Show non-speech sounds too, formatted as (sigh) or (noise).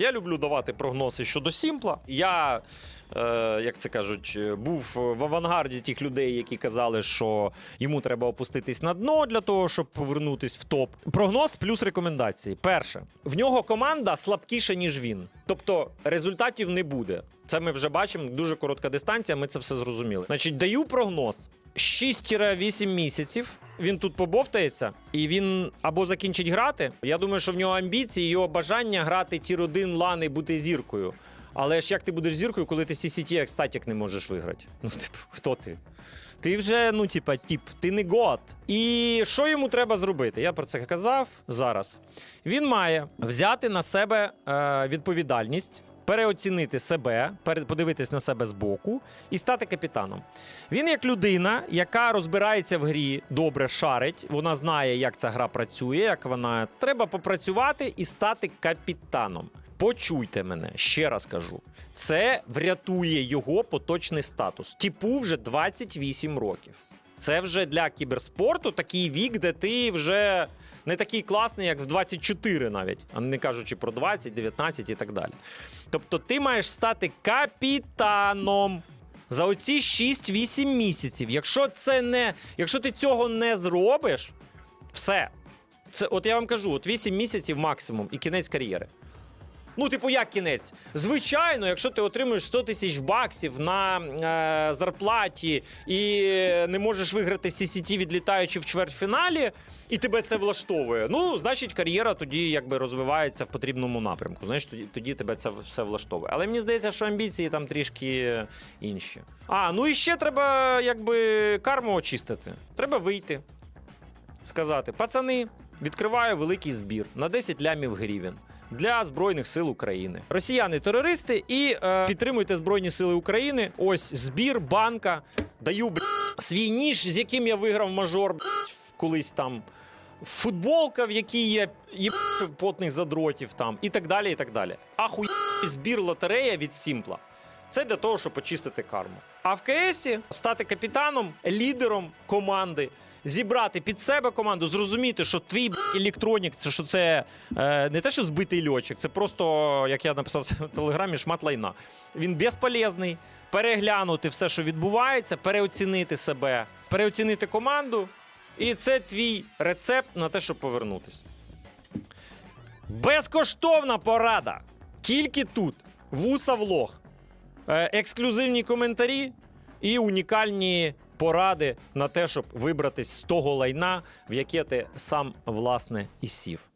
Я люблю давати прогнози щодо Сімпла. Я, е, як це кажуть, е, був в авангарді тих людей, які казали, що йому треба опуститись на дно для того, щоб повернутись в топ. Прогноз плюс рекомендації. Перше, в нього команда слабкіша, ніж він. Тобто результатів не буде. Це ми вже бачимо. Дуже коротка дистанція. Ми це все зрозуміли. Значить, даю прогноз. 6-8 місяців він тут побовтається, і він або закінчить грати. Я думаю, що в нього амбіції, його бажання грати тір 1 лани, бути зіркою. Але ж як ти будеш зіркою, коли ти CCT як статік не можеш виграти? Ну, типу, хто ти? Ти вже, ну, типа, тип, ти не год. І що йому треба зробити? Я про це казав зараз. Він має взяти на себе е, відповідальність, переоцінити себе, подивитись на себе збоку і стати капітаном. Він як людина, яка розбирається в грі, добре шарить, вона знає, як ця гра працює, як вона треба попрацювати і стати капітаном. Почуйте мене, ще раз кажу. Це врятує його поточний статус. Типу вже 28 років. Це вже для кіберспорту такий вік, де ти вже не такий класний, як в 24 навіть, а не кажучи про 20, 19 і так далі. Тобто ти маєш стати капітаном за оці 6-8 місяців. Якщо це не, якщо ти цього не зробиш, все. Це, от я вам кажу, от 8 місяців максимум і кінець кар'єри. Ну, типу, як кінець? Звичайно, якщо ти отримуєш 100 тисяч баксів на е, зарплаті і не можеш виграти CCT, відлітаючи в чвертьфіналі, і тебе це влаштовує. Ну, значить, кар'єра тоді якби розвивається в потрібному напрямку. Знаєш, тоді, тоді тебе це все влаштовує. Але мені здається, що амбіції там трішки інші. А, ну і ще треба якби карму очистити. Треба вийти сказати: пацани, відкриваю великий збір на 10 лямів гривень. Для збройних сил України росіяни терористи і е, підтримуйте збройні сили України. Ось збір банка. Даю б свій ніж, з яким я виграв мажор бля, колись там. Футболка, в якій є є потних задротів там, і так далі. і так далі. Ахує збір лотерея від Сімпла. Це для того, щоб очистити карму. А в КСі стати капітаном, лідером команди, зібрати під себе команду, зрозуміти, що твій електронік, це що це е, не те, що збитий льотчик, це просто, як я написав (laughs) в телеграмі, шмат лайна. Він безполезний. Переглянути все, що відбувається, переоцінити себе, переоцінити команду. І це твій рецепт на те, щоб повернутися. Безкоштовна порада. Тільки тут. Вуса влог. Е, ексклюзивні коментарі і унікальні поради на те, щоб вибратись з того лайна, в яке ти сам власне і сів.